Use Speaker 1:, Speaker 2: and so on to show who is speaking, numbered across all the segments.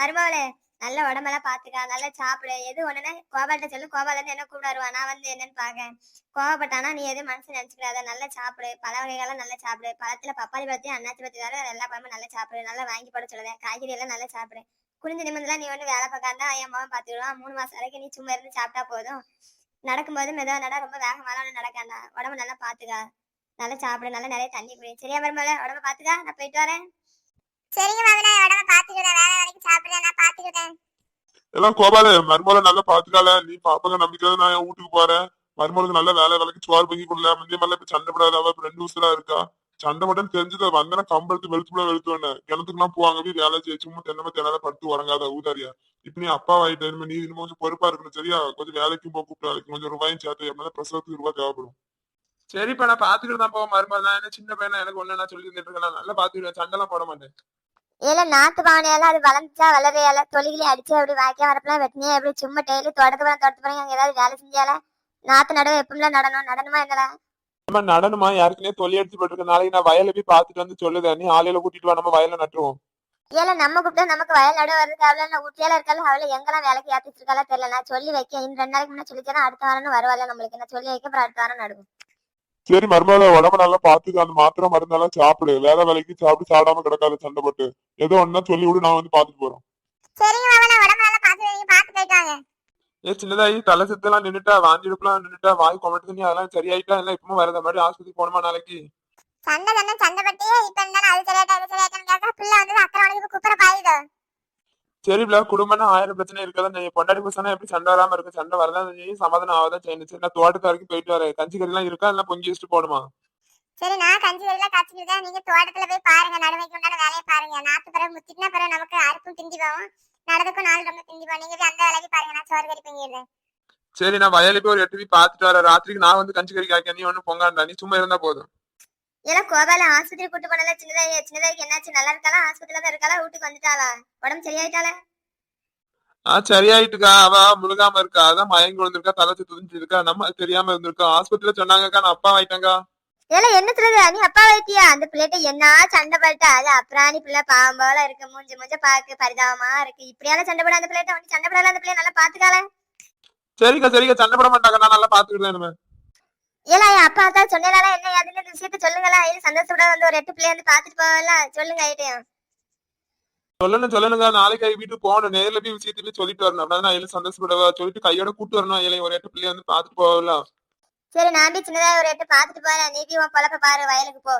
Speaker 1: மருமவளே நல்ல உடம்பெல்லாம் பாத்துக்கா நல்லா சாப்பிடு. எது ஒண்ணுன்னா கோபால்கிட்ட சொல்லு. கோபால இருந்து என்ன கூப்பிடாருவா நான் வந்து என்னன்னு பாக்கேன் கோவப்பட்டானா நீ எதுவும் மனசு நினைச்சுக்கிறாத நல்லா சாப்பிடு. பழ வகைகள்லாம் நல்லா சாப்பிடு. பழத்துல பப்பாளி பத்தி அண்ணாச்சி பத்தி தர எல்லா பழமும் நல்லா சாப்பிடு. நல்லா வாங்கி போட சொல்லுவேன். காய்கறி எல்லாம் நல்லா சாப்பிடு. குனிஞ்சு நிமிந்தெல்லாம் நீ ஒண்ணு வேலை பார்க்காண்டா என் மகன் பாத்துக்கிடுவான் மூணு மாசம் வரைக்கும் நீ சும்மா இருந்து சாப்பிட்டா போதும். நடக்கும்போது மெதுவா நட. ரொம்ப வேகமாலாம் ஒண்ணு நடக்காண்டா உடம்பு நல்லா பாத்துக்கா. நல்லா சாப்பிடு. நல்லா நிறைய தண்ணி குடி. சரியா வரும்போல உடம்ப பாத்துக்கா? நான் போயிட்டு வரேன்.
Speaker 2: சரிங்க மாமி நான் உடம்ப பாத்துக்கிறேன் வேலை வேலைக்கு சாப்பிடுறேன் நான் பாத்துக்கிறேன்
Speaker 3: எல்லாம் கோபால மருமலை நல்லா பாத்துக்கால நீ பாப்பாங்க நம்பிக்கை நான் என் வீட்டுக்கு போறேன். மருமலுக்கு நல்ல வேலை வேலைக்கு சோறு பண்ணி கொடுல முந்தைய மேல இப்ப சண்டை போடாத அவ ரெண்டு வருஷம் இருக்கா. சண்டை மட்டும் தெரிஞ்சது வந்தனா கம்பளத்து வெளுத்து போல வெளுத்து வேணேன் கிணத்துக்குலாம் போவாங்க போய் வேலை செய்ய சும்மா தென்னமே தென்னால படுத்து உறங்காத ஊதாரியா. இப்ப நீ அப்பா ஆயிட்ட இனிமே நீ இன்னும் கொஞ்சம் பொறுப்பா இருக்கணும் சரியா? கொஞ்சம் வேலைக்கும் போக கூப்பிட்டு வேலைக்கு கொஞ்சம் ரூபாயும் சேர்த்து என் பிரசவத்துக்கு ரூபாய் தேவைப்படும்.
Speaker 4: சரிப்பா நான் பாத்துக்கிட்டு தான் போவேன் மருமகள் நான் என்ன சின்ன பையனா எனக்கு ஒண்ணு நான் சொல்லி தந்துட்டு இருக்கேன்? நல்லா பாத்துக்கிடுவேன் சண்டைலாம் போட மாட்டேன்.
Speaker 1: ஏல நாத்து பாவனையால அது வளர்ந்துச்சா வளரையால? தொழிலே அடிச்சு அப்படி வாய்க்கா வரப்பெல்லாம் வெட்டினியா எப்படி? சும்மா டெய்லி தோட்டத்து போறேன் தோட்டத்து போறேன் அங்க ஏதாவது வேலை செஞ்சால? நாத்து நடுவு எப்பவுமே நடணும். நடனுமா என்னடா
Speaker 4: நம்ம நடனுமா யாருக்குனே தொல்லி அடிச்சு போட்டுருக்கு. நாளைக்கு நான் வயல போய் பாத்துட்டு வந்து சொல்லுதேன் நீ ஆலையில கூட்டிட்டு வா நம்ம வயல்ல நட்டுருவோம்.
Speaker 1: ஏல நம்ம கூப்பிட்டு நமக்கு வயல் நடுவு வருது அவள நான் ஊட்டியால இருக்கால அவளை எங்கெல்லாம் வேலைக்கு ஏத்தி வச்சிருக்கால தெரியல. நான் சொல்லி வைக்க இன்னும் ரெண்டு நாளைக்கு முன்னாடி சொல்லிச்சேன்னா அடுத்த வாரம் வருவாள்? நம்மளுக்கு நான் சொல்லி வைக்க? அப்புறம் அடுத்த வாரம் நடுவோம்.
Speaker 3: சரி மருமலை உடம்ப நல்லா பாத்துக்க அந்த மாத்திரை மருந்தெல்லாம் சாப்பிடு. வேலை வேலைக்கு சாப்பிட்டு சாப்பிடாம கிடக்காத சண்டை போட்டு. ஏதோ ஒன்னா சொல்லி விடு நான் வந்து பாத்துட்டு
Speaker 2: வாங்க.
Speaker 4: ஏ சின்னதாயி தலை சுத்தெல்லாம் நின்னுட்டா வாந்தி எடுப்புலாம் நின்னுட்டா வாய் கொமட்டு தண்ணி அதெல்லாம் சரியாயிட்டா இல்ல இப்பவும் வரத மாதிரி ஆஸ்பத்திரி போகணுமா நாளைக்கு?
Speaker 2: சண்டை சண்டை சண்டை பட்டியே இப்ப இருந்தாலும் அது சரியாட்டா இது சரியாட்டான்னு கேட்க பிள்ளை வந்து அக்கறை உனக்கு குப்புற பாயுதோ?
Speaker 4: சரி பிள்ளை குடும்பம்னா ஆயிரம் பிரச்சனை இருக்கதான் செய்யும் பொண்டாடி பசங்க எப்படி சண்டை வராம இருக்கு? சண்டை வரதான் செய்யும். சமாதானம் ஆகதான் செய்யணும் சரி நான் தோட்டத்து வரைக்கும் போயிட்டு வரேன். கஞ்சி கறி எல்லாம் இருக்கா? எல்லாம் பொங்கி வச்சுட்டு போடுமா
Speaker 2: சரி நான் கஞ்சி வெயில காய்ச்சிக்கிட்டேன் நீங்க தோட்டத்துல போய் பாருங்க. நடுவைக்கு உண்டான வேலையை பாருங்க. நாத்து பிறகு முத்திட்டுனா பிறகு நமக்கு அறுப்பும் திண்டி போகும். நடதுக்கும் நாலு ரொம்ப திண்டி போகும். நீங்க அந்த வேலைக்கு பாருங்க. நான் சோறு கறி பண்ணிடுறேன்
Speaker 4: சரி நான் வயலுக்கு போய் ஒரு எட்டு போய் பாத்துட்டு வரேன். ராத்திரிக்கு நான் வந்து கஞ்சி கறி காய்க்க நீ ஒண்ணு பொங்காண்டா நீ சும்மா இருந்தா போதும்.
Speaker 1: ஏல கோபால ஆஸ்பத்திரி கூட்டு போனல சின்னதாயி சின்னதாய்க்கு என்னாச்சு? நல்லா இருக்காளா? ஆஸ்பத்திரியில தான் இருக்காளா? வீட்டுக்கு வந்துட்டாளா? உடம்பு சரியாயிட்டாளா?
Speaker 4: ஆ சரியாயிட்டுக்கா. அவ முழுகாம இருக்கா. அதான் மயங்கி விழுந்திருக்கா தலை சுத்தி இருக்கா நம்ம தெரியாம இருந்திருக்கா ஆஸ்பத்திரியில சொன்னாங்கக்கா நான் அப்பா ஆயிட்டேங்க
Speaker 1: ஏல என்ன சொல்லுது நீ அப்பா வைத்தியா அந்த பிள்ளைகிட்ட என்ன சண்டை போட்டா அது அப்புறாணி பிள்ளை பாவம் போல இருக்கு. மூஞ்சி மூஞ்ச பாக்கு பரிதாபமா இருக்கு. இப்படியால சண்டை போட அந்த பிள்ளைகிட்ட. ஒண்ணு சண்டை போடல அந்த பிள்ளைய நல்லா பாத்துக்கால
Speaker 4: சரிக்கா சரிக்கா. சண்டை போட மாட்டாங்க நான் நல்லா பாத்துக்கிட்டேன்.
Speaker 1: ஏல என் அப்பா தான் சொன்னால என்ன அதுல இந்த விஷயத்த சொல்லுங்களா? இது சந்தோஷப்பட வந்து ஒரு எட்டு பிள்ளைய வந்து பாத்துட்டு போகல சொல்லுங்க ஐட்டையும்
Speaker 4: சொல்லணும் சொல்லணுங்க. நாளைக்கு வீட்டுக்கு போகணும். நேர்ல போய் விஷயத்தை போய் சொல்லிட்டு வரணும். அப்படின்னா நான் எல்லாம் சந்தோஷப்படவா சொல்லிட்டு கையோட கூட்டு வரணும். இல்லை ஒரு எட்டு பிள்ளைய வந்து பாத்துட்டு போகலாம்.
Speaker 1: சரி நான் போய் சின்னதா ஒரு எட்டு பாத்துட்டு போறேன். நீ போய் உன் பொழப்ப பாரு வயலுக்கு போ.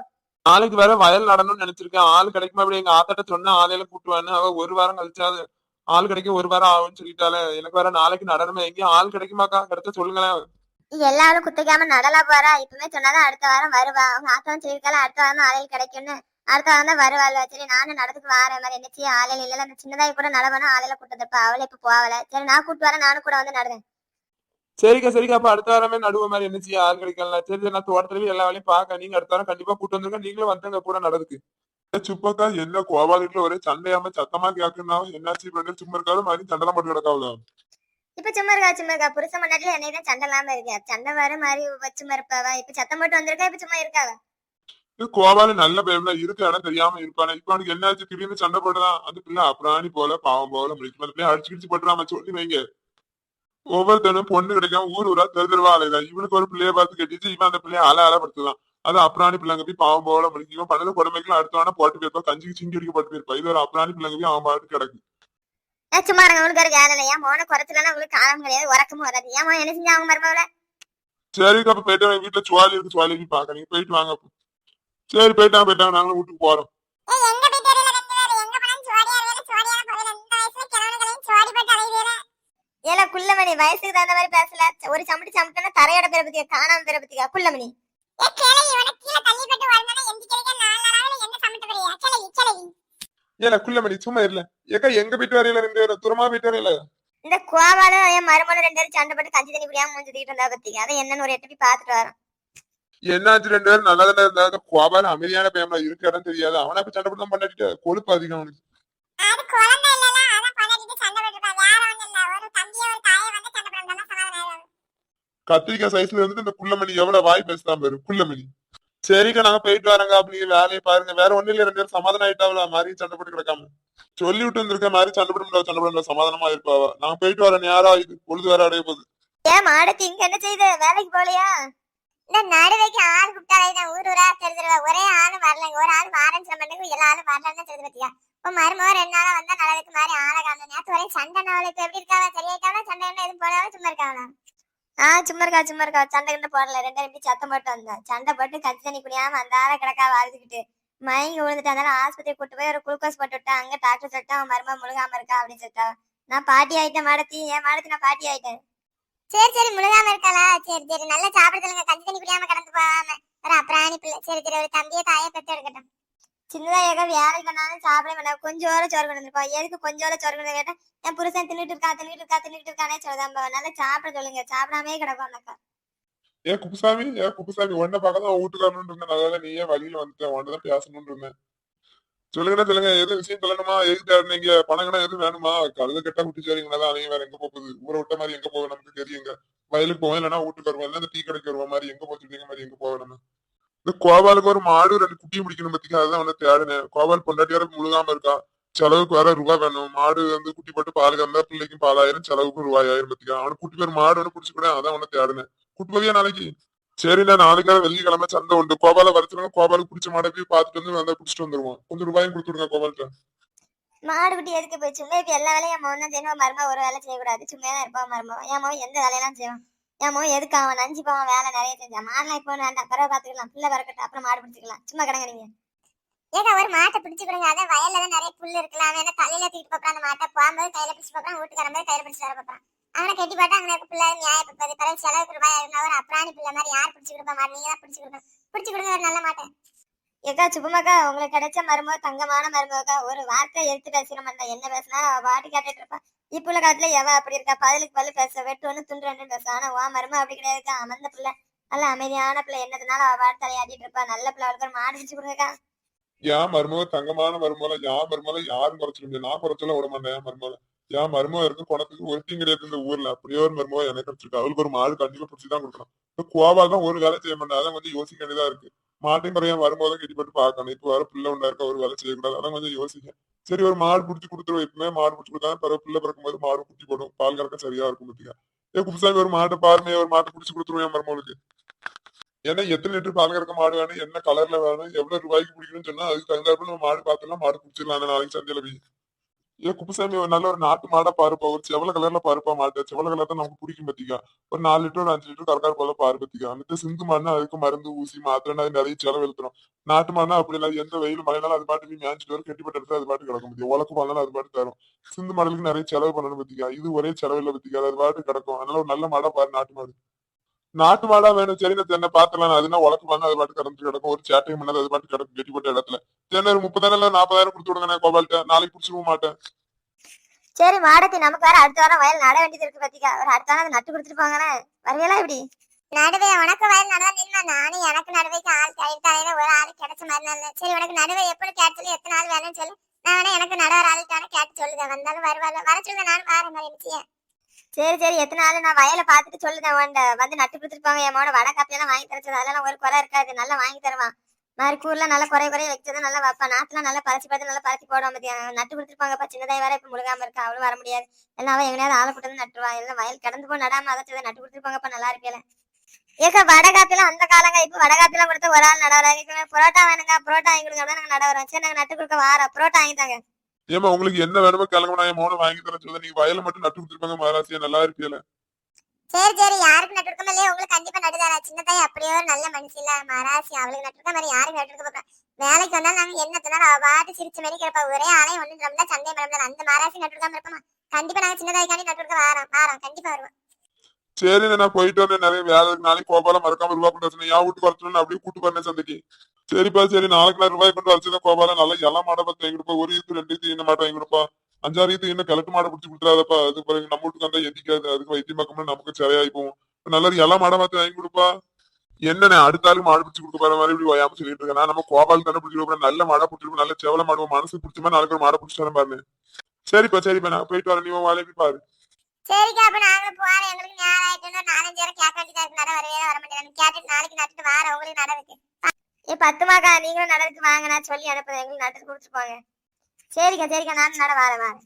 Speaker 4: நாளைக்கு வேற வயல் நடணும்னு நினைச்சிருக்கேன். ஆள் கிடைக்குமா அப்படி? எங்க ஆத்தாட்ட சொன்னா ஆளையில கூட்டுவான்னு அவ ஒரு வாரம் கழிச்சாது ஆள் கிடைக்க ஒரு வாரம் ஆகும்னு சொல்லிட்டாலே எனக்கு வேற நாளைக்கு நடனமே. எங்கேயும் ஆள் கிடைக்குமாக்கா? கிடைச்சா சொல்லுங்களேன்.
Speaker 1: எல்லாரும் குத்திக்காம நடலா போறா. இப்பவுமே சொன்னாதான் அடுத்த வாரம் வருவா. அவங்க ஆத்தவன் சொல்லியிருக்கால அடுத்த வாரம் ஆலையில் கிடைக்கும்னு. அடுத்த வாரம் தான் வருவாள். சரி நானும் நடத்துக்கு வாரேன். மாதிரி என்னச்சு ஆலையில் இல்ல அந்த சின்னதாய் கூட நடவனா ஆலையில கூட்டதப்ப அவளை இப்ப போகல சரி நான் கூட்டு வரேன். நானும் கூட வந்து நடந்தேன்.
Speaker 4: சரிக்கா சரிக்கா. அப்ப அடுத்த வாரமே நடுவ மாதிரி என்னச்சு ஆள் கிடைக்கல சரி நான் தோட்டத்துல எல்லா வேலையும் பாக்க நீங்க அடுத்த வாரம் கண்டிப்பா கூட்டு வந்துருங்க. நீங்களும் வந்தங்க கூட நடக்குது
Speaker 3: சுப்பக்கா என்ன கோபாலிட்டுல ஒரே சண்டையாம சத்தமா கேக்குனா என்னாச்சு? சும்மா இருக்காது மாதிரி சண்டை மட்டும் கிடக்காவுல
Speaker 1: இப்ப சும்மா இருக்கா சும்மா இருக்கா? புருஷ மன்னாட்டில என்னை தான் சண்டை இல்லாம இருக்கா. சண்டை வர மாதிரி வச்சு மறுப்பாவா? இப்ப சத்தம் போட்டு வந்திருக்கா? இப்ப சும்மா இருக்காவா?
Speaker 3: இது நல்ல பேர்ல இருக்க இடம் தெரியாம இருப்பானே. இப்ப அவனுக்கு என்னாச்சு திடீர்னு சண்டை போடுறான் அந்த பிள்ளை அப்புறாணி போல பாவம் போல முடிக்கும் அந்த பிள்ளை அடிச்சு கிடிச்சு போட்டுறாம சொல்லி வைங்க. ஒவ்வொருத்தனும் பொண்ணு கிடைக்காம ஊர் ஊரா தெரு அலைதா இவனுக்கு ஒரு பிள்ளைய பார்த்து கட்டிட்டு இவன் அந்த பிள்ளைய அல அல படுத்துதான் அது அப்புறாணி பிள்ளைங்க போய் பாவம் போல முடிக்கும் பண்ணது கொடுமைக்கெல்லாம் அடுத்தவன போட்டு போயிருப்பா. கஞ்சிக்கு சிங்கி அடிக்க போட்டு போயிருப்பா. இது ஒரு அப்புறாணி பிள்ளைங்க போய் அவன் பாட்டு கிடக்கு.
Speaker 1: சும்மா இருங்க உங்களுக்கு ஒரு வேலை இல்லையா மோன குறைச்சலன்னா உங்களுக்கு காலம் கிடையாது உறக்கமும் வராது. ஏன் மோன் என்ன செஞ்சா அவங்க மருமகளை?
Speaker 3: சரிக்கா அப்ப போயிட்டு வாங்க. வீட்டுல சுவாலி இருக்கு சுவாலி போய் பாக்க நீங்க போயிட்டு வாங்க. சரி போயிட்டாங்க போயிட்டாங்க நாங்களும் வீட்டுக்கு போறோம்.
Speaker 1: ஏல குள்ளமணி வயசுக்கு தகுந்த மாதிரி பேசல. ஒரு சமட்டி சமட்டனா தரையோட பேர பத்தியா காணாம பேர பத்தியா குள்ளமணி
Speaker 4: ஏல குள்ளமணி சும்மா இல்ல ஏக்கா எங்க போயிட்டு வரையில ரெண்டு பேரும்? தூரமா போயிட்டு வரையில?
Speaker 1: இந்த கோவாலும் என் மருமகளும் ரெண்டு பேரும் சண்டை போட்டு கஞ்சி தண்ணி குடியாம மூஞ்சி தூக்கிட்டு வந்தா பத்தியா? அதை என்னன்னு ஒரு எட்டு பாத்துட்டு வரோம்
Speaker 4: என்னாச்சு ரெண்டு பேரும்? நல்லா தானே இருந்தாங்க கோபால அமைதியான பையன்ல இருக்க இடம் தெரியாது. அவனை இப்ப சண்டை போட்டு பண்ணிட்டு கொழுப்பு அதிகம் அவனுக்கு.
Speaker 3: கத்திரிக்காய் சைஸ்ல இருந்து இந்த குள்ளமணி எவ்வளவு வாய் பேசுதான் பாரு குள்ளமணி சரிக்கா நாங்க போயிட்டு வரோங்க அப்படி வேலையை பாருங்க. வேற ஒண்ணு இல்ல ரெண்டு பேரும் சமாதானம் ஆயிட்டாவில மாதிரி சண்டை போட்டு கிடக்காம சொல்லி விட்டு வந்திருக்க மாதிரி சண்டை போட முடியாது சண்டை போட சமாதானமா இருப்பாவ நான் போயிட்டு வரேன் யாரா இது பொழுது வேற அடைய போகுது.
Speaker 1: ஏன் மாடத்தி இங்க என்ன செய்யுது வேலைக்கு போகலையா?
Speaker 2: இந்த நடுவைக்கு ஆள் கூப்பிட்டாலே தான் ஊர் ஊரா தெரிஞ்சிருவா ஒரே ஆளும் வரலங்க ஒரு ஆள் வாரன்னு சொல்ல மாட்டேங்க எல்லா ஆளும் வரலன்னு தெரிஞ்சு பத்தியா? இப்போ மருமக ரெண்டு நாளா வந்தா நல்லதுக்கு மாதிரி ஆளை காணும். நேற்று ஒரே சண்டை நாள் இப்ப எப்படி இருக்காவா சரியாயிட்டாவா சண்டை என்ன எதுவும் போடாவா சும்மா இருக்காவா
Speaker 1: ஆ சும்மா இருக்கா சும்மா இருக்கா. சண்டை கிட்ட போடல. ரெண்டு நிமிஷம் சத்தம் போட்டு வந்தேன் சண்டை போட்டு கஞ்சி தண்ணி குடியாம அந்த கிடக்கா வாழ்ந்துக்கிட்டு மயங்கி விழுந்துட்டு அதனால ஆஸ்பத்திரி கூட்டு போய் ஒரு குளுக்கோஸ் போட்டு விட்டேன் அங்க டாக்டர் சொல்லிட்டு அவன் மருமா முழுகாம இருக்கா? அப்படின்னு சொல்லிட்டா. நான் பாட்டி ஆயிட்டேன் மாடத்தி என் மாடத்தி நான் பாட்டி ஆயிட்டேன்.
Speaker 2: சரி சரி முழுகாம இருக்காளா சரி சரி. நல்லா சாப்பிடுறதுலங்க கஞ்சி தண்ணி குடியாம கடந்து போகாம. ஒரு அப்புறம் பிள்ளை. சரி சரி. ஒரு தம்பியை தாயை பெற்று எடுக்கட்டும்
Speaker 1: சின்னதா ஏக வேலைக்கு பண்ணாலும் சாப்பிட கொஞ்சம் கொஞ்சோட சோறு கொண்டு வந்திருப்போம் எதுக்கு கொஞ்சோட சோறு கொண்டு கேட்டா என் புருஷன் தின்னுட்டு இருக்கா தின்னுட்டு இருக்கா தின்னுட்டு இருக்கானே சொல்லுதான் நல்லா சாப்பிட சொல்லுங்க. சாப்பிடாமே கிடக்கும் அக்கா
Speaker 3: ஏன் குப்புசாமி ஏன் குப்புசாமி ஒன்ன பார்க்க தான் வீட்டுக்காரனு இருந்தேன். நல்லா நீ ஏன் வழியில வந்துட்டேன் ஒன்ன பேசணும்னு இருந்தேன். சொல்லுங்கண்ணா சொல்லுங்க. எது விஷயம் சொல்லணுமா? எது தேடினீங்க பணங்கண்ணா எதுவும் வேணுமா? கழுத கெட்டா குட்டி சரிங்களா தான் அதையும் வேற எங்க போகுது? ஊரை விட்ட மாதிரி எங்க போக நமக்கு தெரியுங்க? வயலுக்கு போவோம். இல்லைன்னா வீட்டுக்கு வருவோம். இல்லைன்னா டீ கடைக்கு வருவோம். மாதிரி எங்க போச்சுட்டீங்க மாதிரி எங்க போவோம் நம்ம? இந்த கோபாலுக்கு ஒரு மாடு ரெண்டு குட்டியும் பிடிக்கணும் பத்திக்கு அதுதான் வந்து தேடினேன். கோபால் பொண்டாட்டியார முழுகாம இருக்கா? செலவுக்கு வேற ரூபா வேணும். மாடு வந்து குட்டி போட்டு பால் கந்தா பிள்ளைக்கும் பாலாயிரம் செலவுக்கு ரூபாயாயிரம் பத்திக்கா அவனுக்கு குட்டி பேர் மாடு ஒன்று பிடிச்சி கூட அதான் ஒண்ணு தேடினேன். குட்டி போவியா நாளைக்கு? சரிண்ணா நாளைக்காக வெள்ளிக்கிழமை சந்தை உண்டு. கோபால வரச்சுங்க கோபாலுக்கு பிடிச்ச மாடை போய் பார்த்துட்டு வந்து வந்தா பிடிச்சிட்டு வந்துருவோம். கொஞ்சம் ரூபாயும் கொடுத்துருங்க கோபால்கிட்ட
Speaker 1: மாடு குட்டி எதுக்கு போய்? சும்மா இப்ப எல்லா வேலையும் என் மகன் தான் செய்யணும். மருமா ஒரு வேலை செய்யக்கூடாது. சும்மா தான் இருப்பான் மருமா என் மகன் எந்த வேலையெல்லாம் செய்வான்? மகன் எதுக்கு அவன் நஞ்சு போவான் வேலை நிறைய செஞ்சான் மாடெல்லாம் இப்போ வேண்டாம் பிறகு பாத்துக்கலாம் பிள்ளை வரக்கட்டும் அப்புறம் மாடு பிடிச்சிக்கலாம். சும்மா கிடங்க நீங்க
Speaker 2: ஏங்க ஒரு மாட்டை பிடிச்சு கொடுங்க. அதான் வயல்ல தான் நிறைய புல் இருக்கலாம் அவன் தலையில தூக்கிட்டு போறான் அந்த மாட்டை போகும்போது கையில பிடிச்சு பார்ப்பான் வீட்டுக்கு வரும்போது கையில பிடிச்சு வர பார்ப்பான் அவனை கட்டி போட்டா அங்க இருக்க பிள்ளை நியாயப்படுறது பிறகு செலவுக்கு ரூபாய் ஒரு அப்புறாணி பிள்ளை மாதிரி யார் பிடிச்சு கொடுப்பா? மாடு நீங்க தான் பிடிச்சு கொடுக்கணும். பிடிச்சு கொடுங்க ஒரு நல்ல மாட்டை.
Speaker 1: ஏக்கா சுபமாக்கா உங்களுக்கு கிடைச்ச மருமக தங்கமான மருமகக்கா ஒரு வார்த்தை எடுத்து பேசிட மாட்டேன் என்ன பேசினா பாட்டு கேட்டுட்டு இருப்பா. இப்ப உள்ள காலத்துல எவ அப்படி இருக்கா? பதிலுக்கு பதில் பேச வெட்டுன்னு ஒண்ணு ரெண்டு பேச. ஆனா வா மருமக அப்படி கிடையாதுக்கா அமர்ந்த பிள்ளை. நல்ல அமைதியான பிள்ளை. என்னதுனால அவ பாட்டு தலையாட்டிட்டு இருப்பா. நல்ல பிள்ளை. அவளுக்கு ஒரு மாடு பிடிச்சு கொடுங்கக்கா.
Speaker 3: ஏன் மருமக தங்கமான மருமலை யா மருமலை யாரும் குறைச்சிட முடியாது. நான் குறைச்சல விட மாட்டேன் மருமலை மருமகளை? ஏன் மருமக இருக்கும் குணத்துக்கு ஒருத்தையும் கிடையாது இந்த ஊர்ல. அப்படியே ஒரு மருமக எனக்கு கிடைச்சிருக்கு. அவளுக்கு ஒரு மாடு கண்டிப்பா பிடிச்சி தான் கொடுக்கணும். கோவால் தான் ஒரு வேலை செய்ய மாட்டேன். அதான் கொஞ்சம் யோசிக்க வேண்டியதா இருக்கு. மாட்டையும் குறைய வரும்போது கட்டிப்பட்டு பார்க்கணும். இப்போ வர பிள்ளை ஒன்றா இருக்க ஒரு வேலை செய்யக்கூடாது. அதான் கொஞ்சம் யோசிக்க சரி ஒரு மாடு பிடிச்சி கொடுத்துருவோம். எப்பவுமே மாடு பிடிச்சி கொடுத்தா பிறகு பிள்ளை பிறக்கும்போது மாடு குட்டி போடும். பால் கறக்க சரியா இருக்கும் பத்தியா? ஏ குப்புசாமி ஒரு மாட்டை பாருமே ஒரு மாட்டை பிடிச்சி கொடுத்துருவேன் என் மருமகளுக்கு? ஏன்னா எத்தனை லிட்டர் பால் கறக்க மாடு வேணும்? என்ன கலர்ல வேணும்? எவ்வளவு ரூபாய்க்கு பிடிக்கணும்னு சொன்னா அதுக்கு தகுந்தாப்புல நம்ம மாடு பார்த்தோம்னா மாடு பிடிச்சிடலாம். நாளைக்கு சந்தையில போய் இல்ல குப்புசாமி ஒரு நல்ல ஒரு நாட்டு மாடா பாருப்பா. ஒரு செவல கலர்ல பாருப்பா மாட்டு. செவல கலர் தான் நமக்கு பிடிக்கும் பத்திக்கா ஒரு நாலு லிட்டர் ஒரு அஞ்சு லிட்டர் கறக்கார் போல பாரு பத்திக்கா அந்த சிந்து மாடுனா அதுக்கு மருந்து ஊசி மாத்திரனா அது நிறைய செலவு எழுத்துறோம் நாட்டு மாடுனா அப்படி இல்லாத எந்த வெயில் மழைனாலும் அது பாட்டு நீ மேஞ்சிட்டு வரும். கெட்டிப்பட்ட இடத்துல அது பாட்டு கிடக்கும் பத்தியா? உலக்கு பாலனாலும் அது பாட்டு தரும். சிந்து மாடலுக்கு நிறைய செலவு பண்ணணும் பத்திக்கா இது ஒரே செலவு இல்லை பத்திக்கா அது பாட்டு கிடக்கும். அதனால ஒரு நல்ல மாடா பாரு நாட்டு மாடு. நாட்டு மாடா வேணும். சரி நான் தென்னை பாத்திரலாம்? அதுனா உலக்கு பண்ண அது பாட்டு கறந்து கிடக்கும். ஒரு சேட்டையும் பண்ணது அது பாட்டு கிடக்கும். கெட்டிப்பட்ட இடத்துல. ஒரு முப்பதாயிரம் இல்ல நாற்பதாயிரம் கொடுத்து விடுங்க கோபால்கிட்ட. நாளைக்கு பிடிச்சிருக்க மாட்டேன்.
Speaker 1: சரி மாடத்தி நமக்கு வேற அடுத்த வாரம் வயல் நட வேண்டியது இருக்கு பத்திக்கா ஒரு அடுத்த வாரம் அதை நட்டு கொடுத்துருப்பாங்களே வரையலாம் இப்படி.
Speaker 2: நடுவே உனக்கு வயல் நடந்தா நின்னா நானும் எனக்கு நடுவைக்கு ஆள் கைத்தாலே ஒரு ஆள் கிடைச்ச மாதிரி நல்ல சரி உனக்கு நடுவே எப்படி கேட்டு சொல்லி எத்தனை ஆள் வேணும்னு சொல்லு. நான் வேணா எனக்கு நட ஒரு ஆளுக்கான கேட்டு சொல்லுதேன் வந்தாலும் வருவாள்? வர சொல்லுங்க நானும் வாரேன் மாதிரி
Speaker 1: சரி சரி எத்தனை நாள் நான் வயலை பார்த்துட்டு சொல்லுதேன் உன்ட வந்து நட்டு கொடுத்துருப்பாங்க என் மோட வடை காப்பியெல்லாம் வாங்கி தரச்சது. அதெல்லாம் ஒரு குறை இருக்காது நல்லா வாங்கி தருவான். மாதிரி கூர்ல நல்லா குறை குறைய வச்சதும் நல்லா வைப்பான் நாட்டுல நல்லா பறிச்சு பார்த்து நல்லா பறிச்சு போடுவான் பத்தியா? நட்டு கொடுத்துருப்பாங்கப்பா சின்னதாய் வேற இப்ப முழுகாம இருக்கா அவளும் வர முடியாது. எல்லாம் அவன் எங்கேயாவது ஆளை கூட்டு வந்து நட்டுருவான் எல்லாம் வயல் கடந்து போய் நடாம அதச்சதை நட்டு கொடுத்துருப்பாங்கப்பா நல்லா இருக்கல ஏக்கா வடை காப்பிலாம் அந்த காலங்க இப்ப வடை காப்பிலாம் கொடுத்தா ஒரு ஆள் நட வராங்க. புரோட்டா வேணுங்க புரோட்டா வாங்கி கொடுங்க நாங்க நட வரோம். சரி நாங்க நட்டு கொடுக்க வாரோம் புரோட்டா வாங்கி தாங்க.
Speaker 3: ஏமா உங்களுக்கு என்ன வேணுமோ கிளம்ப நான் மோனை வாங்கி தரேன் சொல்லுங்க நீங்க வயலை மட்டும் நட்டு கொடுத்துருப்பாங்க மகாராசியா நல்லா இருப்பீல
Speaker 2: சரி சரி யாருக்கு கண்டிப்பா நட்டுதாரா சின்னதாய் அப்படியே ஒரு நல்ல மனுஷி இல்ல மராசி அவளுக்கு நட்டுருக்க மாதிரி யாரும் நட்டுருக்க போறா? வேலைக்கு வந்தாலும் நாங்க என்ன அவ பாட்டு சிரிச்சு மாதிரி கிடப்பா ஒரே ஆளே ஒண்ணு நம்மள சந்தேகம் மேடம் அந்த மராசி நட்டுருக்காம இருப்போமா? கண்டிப்பா நாங்க சின்னதாய்க்காண்டி நட்டுருக்க வாரம். வாரம். கண்டிப்பா வருவோம்.
Speaker 3: சரி நான் போயிட்டு வந்தேன். நிறைய வேலை இருக்கு நாளைக்கு கோபாலம் மறக்காம ரூபா கொண்டு வச்சு என் வீட்டுக்கு வரச்சுன்னு அப்படியே கூட்டு வரேன் சந்தைக்கு. சரிப்பா சரி. நாளைக்கு நான் ரூபாய் கொண்டு வச்சுதான் கோபாலம் நல்லா எல்லாம் மாடை பார்த்து வாங்கி கொடுப்பா. ஒரு இது ரெண்டு இது இந்த மாட்டை வாங்கி கொடுப்பா. அஞ்சாறு இது இன்னும் கிழக்கு மாடை பிடிச்சி கொடுத்துறாதப்பா அது பிறகு நம்ம வீட்டுக்கு வந்தா எந்திக்காது. அதுக்கு வைத்தியம் பக்கம்னா நமக்கு சரியாயி நல்லா எல்லாம் மாடை பார்த்து வாங்கி கொடுப்பா. என்னண்ணே அடுத்த ஆளுக்கு மாடு பிடிச்சி கொடுக்க போற மாதிரி இப்படி வயாம சொல்லிட்டு இருக்கேன்? நம்ம கோபால் தானே பிடிச்சி நல்ல மாடா பிடிச்சிருப்போம் நல்ல செவல மாடுவோம் மனசு பிடிச்ச மாதிரி நாளைக்கு ஒரு மாடை பிடிச்சாலும் பாருங்க சரிப்பா சரிப்பா நான் போயிட்டு வரேன். நீ வாழை பாரு.
Speaker 2: சரிக்கா அப்ப நாங்களும் போறோம் எங்களுக்கு நேரம் ஆயிட்டு நாலஞ்சு நேரம் கேட்க வேண்டியதா இருக்கு. நட வரவே வர மாட்டேன் கேட்டுட்டு நாளைக்கு நட்டுட்டு வாரம் உங்களுக்கு நட
Speaker 1: ஏ பத்து மாக்கா நீங்களும் நடந்துக்கு வாங்க. நான் சொல்லி அனுப்புறேன். எங்களுக்கு நட்டு கொடுத்துருப்பாங்க சரிக்கா சரிக்கா நான் நட வரேன் வாரேன்.